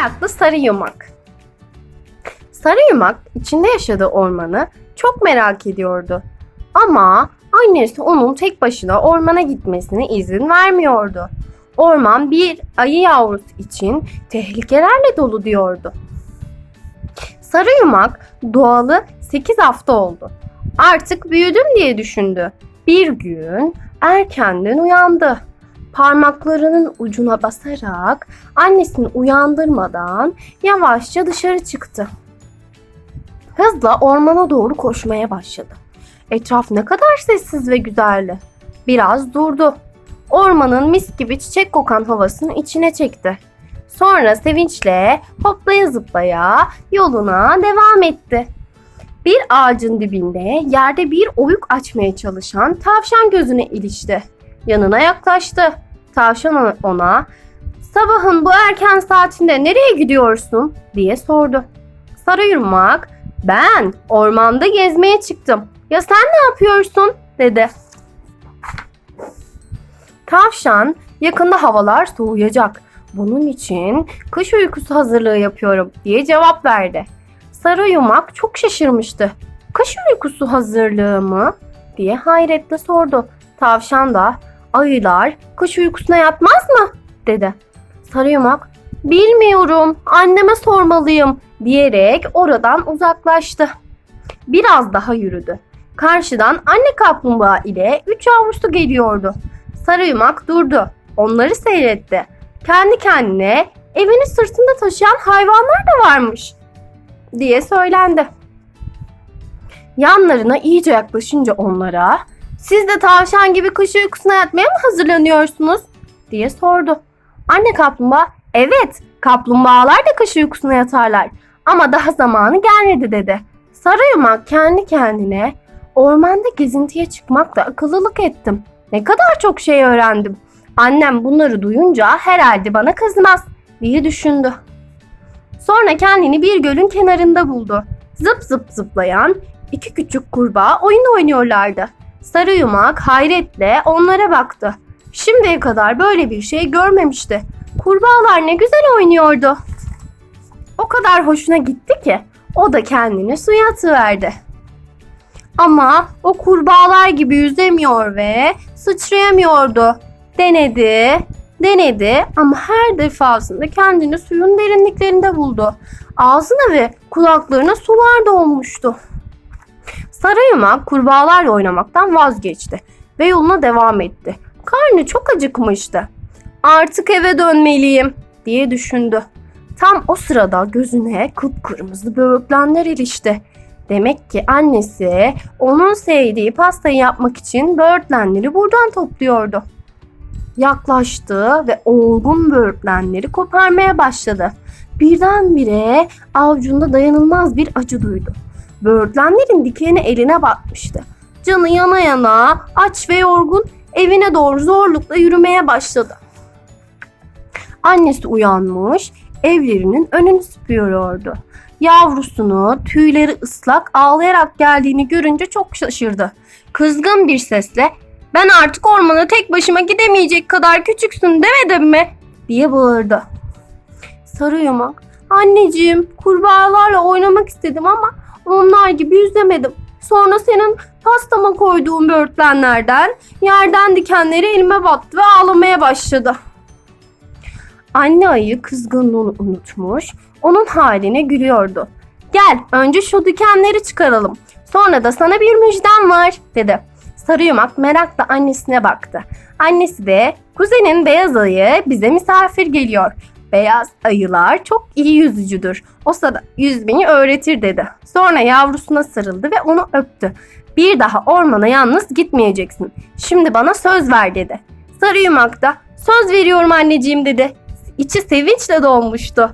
Meraklı sarı yumak. Sarı yumak içinde yaşadığı ormanı çok merak ediyordu. Ama annesi onun tek başına ormana gitmesine izin vermiyordu. Orman bir ayı yavrusu için tehlikelerle dolu diyordu. Sarı yumak doğalı 8 hafta oldu. Artık büyüdüm diye düşündü. Bir gün erkenden uyandı. Parmaklarının ucuna basarak annesini uyandırmadan yavaşça dışarı çıktı. Hızla ormana doğru koşmaya başladı. Etraf ne kadar sessiz ve güzeldi. Biraz durdu. Ormanın mis gibi çiçek kokan havasını içine çekti. Sonra sevinçle hoplaya zıplaya yoluna devam etti. Bir ağacın dibinde yerde bir oyuk açmaya çalışan tavşan gözüne ilişti. Yanına yaklaştı. Tavşan ona sabahın bu erken saatinde nereye gidiyorsun diye sordu. Sarı yumak ben ormanda gezmeye çıktım. Ya sen ne yapıyorsun dedi. Tavşan yakında havalar soğuyacak. Bunun için kış uykusu hazırlığı yapıyorum diye cevap verdi. Sarı yumak çok şaşırmıştı. Kış uykusu hazırlığı mı? diye hayretle sordu. Tavşan da ayılar kış uykusuna yatmaz mı? dedi. Sarı yumak bilmiyorum anneme sormalıyım diyerek oradan uzaklaştı. Biraz daha yürüdü. Karşıdan anne kaplumbağa ile üç yavrusu geliyordu. Sarı yumak durdu. Onları seyretti. Kendi kendine evini sırtında taşıyan hayvanlar da varmış diye söylendi. Yanlarına iyice yaklaşınca onlara siz de tavşan gibi kış uykusuna yatmaya mı hazırlanıyorsunuz diye sordu. Anne kaplumbağa evet kaplumbağalar da kış uykusuna yatarlar ama daha zamanı gelmedi dedi. Sarı yumak kendi kendine ormanda gezintiye çıkmakla akıllılık ettim. Ne kadar çok şey öğrendim. Annem bunları duyunca herhalde bana kızmaz diye düşündü. Sonra kendini bir gölün kenarında buldu. Zıp zıp zıplayan iki küçük kurbağa oyun oynuyorlardı. Sarı yumak hayretle onlara baktı. Şimdiye kadar böyle bir şey görmemişti. Kurbağalar ne güzel oynuyordu. O kadar hoşuna gitti ki o da kendini suya atıverdi. Ama o kurbağalar gibi yüzemiyor ve sıçrayamıyordu. Denedi, denedi ama her defasında kendini suyun derinliklerinde buldu. Ağzına ve kulaklarına sular dolmuştu. Sarı yumak kurbağalarla oynamaktan vazgeçti ve yoluna devam etti. Karnı çok acıkmıştı. Artık eve dönmeliyim diye düşündü. Tam o sırada gözüne kıpkırmızı böğürtlenler ilişti. Demek ki annesi onun sevdiği pastayı yapmak için böğürtlenleri buradan topluyordu. Yaklaştı ve olgun böğürtlenleri koparmaya başladı. Birdenbire avucunda dayanılmaz bir acı duydu. Böğürtlenlerin dikeni eline batmıştı. Canı yana yana, aç ve yorgun evine doğru zorlukla yürümeye başladı. Annesi uyanmış, evlerinin önünü süpürüyordu. Yavrusunu tüyleri ıslak ağlayarak geldiğini görünce çok şaşırdı. Kızgın bir sesle ben artık ormana tek başıma gidemeyecek kadar küçüksün demedim mi? diye bağırdı. Sarı yumak anneciğim kurbağalarla oynamak istedim ama onlar gibi yüzemedim. Sonra senin pastama koyduğun böğürtlenlerden yerden dikenleri elime battı ve ağlamaya başladı. Anne ayı kızgınlığını unutmuş, onun haline gülüyordu. Gel önce şu dikenleri çıkaralım. Sonra da sana bir müjdem var dedi. Sarı yumak merakla annesine baktı. Annesi de kuzenin beyaz ayı bize misafir geliyor. Beyaz ayılar çok iyi yüzücüdür. O sana yüzmeyi öğretir dedi. Sonra yavrusuna sarıldı ve onu öptü. Bir daha ormana yalnız gitmeyeceksin. Şimdi bana söz ver dedi. Sarı yumak da söz veriyorum anneciğim dedi. İçi sevinçle dolmuştu.